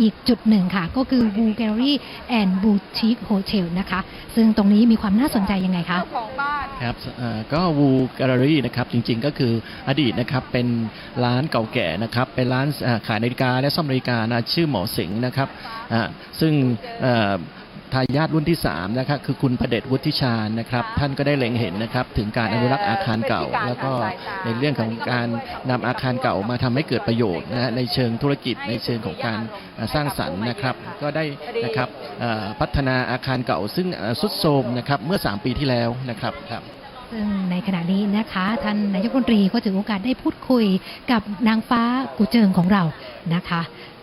อีกจุดหนึ่งค่ะ ก็คือ w o o Gallery and Boutique Hotel นะคะ ซึ่งตรงนี้มีความน่าสนใจยังไงคะ เจ้าของบ้าน ครับเอ่อก็วูแกลเลอรี่นะครับจริงๆก็คืออดีตนะครับเป็นร้านเก่าแก่นะครับเป็นร้านเอ่อขายนาฬิกาและซ่อมนาฬิกานะชื่อหมอสิงห์นะครับอ่าซึ่งเอ่อ ทายาทรุ่นที่3นะครับคือคุณประเดชวุฒิชาญนะครับ ท่านก็ได้เล็งเห็นนะครับ ถึงการอนุรักษ์อาคารเก่า แล้วก็ในเรื่องของการนำอาคารเก่ามาทำให้เกิดประโยชน์นะฮะในเชิงธุรกิจในเชิงของการเอ่อสร้างสรรค์นะครับ ก็ได้นะครับเอ่อพัฒนาอาคารเก่า ซึ่งเอ่อสุดโทรมนะครับเมื่อ 3 ปีที่แล้วนะครับครับซึ่งในขณะนี้นะคะท่านนายกรัฐมนตรีก็ถือโอกาสได้พูดคุยกับนางฟ้ากูเจิงของเรานะคะ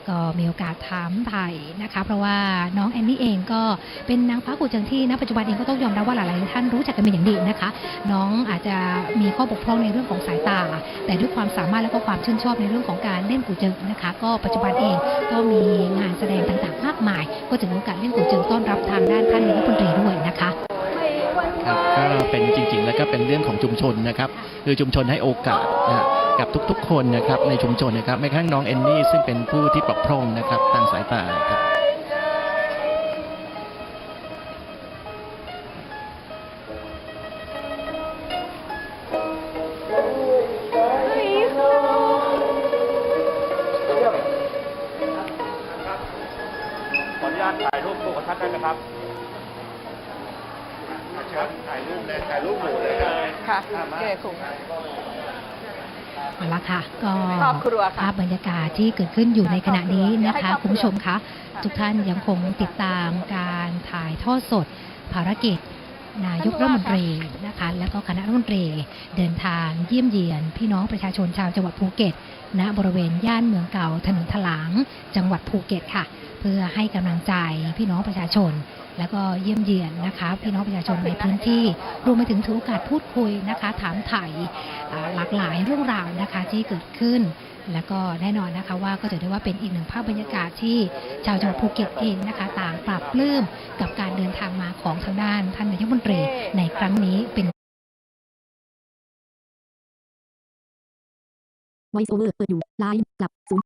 ก็มีโอกาสถามไทยนะคะเพราะว่าน้องแอนนี่เองก็เป็นนางฟ้ากูเจิงที่ณปัจจุบันเองก็ต้องยอมรับว่าหลายๆท่านรู้จักกันเป็นอย่างดีนะคะ น้องอาจจะมีข้อบกพร่องในเรื่องของสายตา แต่ด้วยความสามารถและก็ความชื่นชอบในเรื่องของการเล่นกูเจิงนะคะ ก็ปัจจุบันเองก็มีงานแสดงต่างๆ มากมาย ก็ถือโอกาสเล่นกูเจิงต้อนรับทางด้านท่านนายกรัฐมนตรีด้วยนะคะครับก็เป็นจริงๆ แล้วก็เป็นเรื่องของชุมชนนะครับ คือชุมชนให้โอกาสนะฮะ กับทุกๆ คนนะครับในชุมชนนะครับแม้กระทั่งน้องเอนนี่ซึ่งเป็นผู้ที่ปรับพร่องนะครับทางสายตาครับขออนุญาตถ่ายรูปคู่กับท่านได้ไหมครับถ่ายรูปเลยถ่ายรูปหมู่เลยค่ะเก๋คุ้ม เอาละค่ะก็ครอบครัวค่ะภาพบรรยากาศที่เกิดขึ้นอยู่ในขณะนี้นะคะให้ครอบครัวคุณผู้ชมคะทุกท่านยังคงติดตามการถ่ายทอดสด ภารกิจ นายกรัฐมนตรีนะคะและก็คณะรัฐมนตรีเดินทางเยี่ยมเยียน พี่น้องประชาชนชาวจังหวัดภูเก็ต ณบริเวณย่านเมืองเก่าถนนถลาง จังหวัดภูเก็ตค่ะ เพื่อให้กำลังใจพี่น้องประชาชนแล้วก็เยี่ยมเยียนนะคะ พี่น้องประชาชนในพื้นที่รวมไปถึงถือโอกาสพูดคุยนะคะ ถามไถ่อ่า หลากหลายเรื่องราวนะคะที่เกิดขึ้น แล้วก็แน่นอนนะคะว่าก็ถือได้ว่าเป็นอีกหนึ่งภาพบรรยากาศที่ชาวจังหวัดภูเก็ตเองนะคะ ต่างปรับปลื้มกับการเดินทางมาของทางด้านท่านนายกรัฐมนตรีในครั้งนี้เป็น Voice over เปิดอยู่ไลน์กลับศูนย์